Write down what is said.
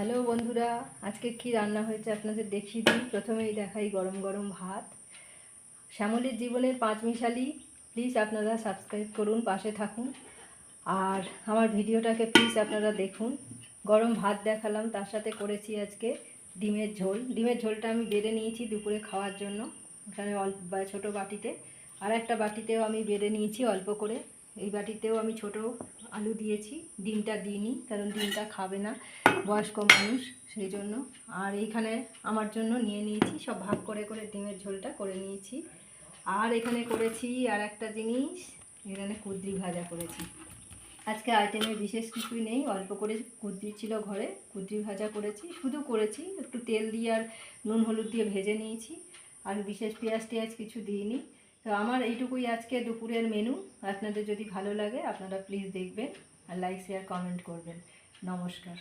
Hello বন্ধুরা, আজকে কি রান্না হয়েছে আপনাদের দেখিয়ে দিই। প্রথমেই দেখাই গরম গরম ভাত। শ্যামলীর জীবনের পাঁচ মিশালি। প্লিজ আপনারা সাবস্ক্রাইব করুন, পাশে থাকুন। আর আমার ভিডিওটাকে প্লিজ আপনারা দেখুন। গরম ভাত দেখালাম, তার সাথে করেছি আজকে ডিমের ঝোল। ডিমের ঝোলটা আমি বেড়ে নিয়েছি দুপুরে খাওয়ার জন্য, এখানে অল্প ছোটো বাটিতে। আর একটা বাটিতেও আমি বেড়ে নিয়েছি অল্প করে। এই বাটিতেও আমি ছোট আলু দিয়েছি। ডিমটা দিইনি, কারণ ডিমটা খাবে না বয়স্ক মানুষ, সেই জন্য। আর এইখানে আমার জন্য নিয়ে নিয়েছি, সব ভাগ করে করে ডিমের ঝোলটা করে নিয়েছি। আর এখানে করেছি আর একটা জিনিস, এখানে কুদ্রি ভাজা করেছি। আজকে আইটেমে বিশেষ কিছুই নেই, অল্প করে কুদ্রি ছিল ঘরে, কুদ্রি ভাজা করেছি। শুধু করেছি, একটু তেল দিয়ে আর নুন হলুদ দিয়ে ভেজে নিয়েছি। আর বিশেষ পেঁয়াজ টেয়াজ কিছু দিইনি। তো আমার এইটুকুই আজকে দুপুরের মেনু আপনাদের যদি ভালো লাগে, আপনারা প্লিজ দেখবেন আর লাইক শেয়ার কমেন্ট করবেন। নমস্কার।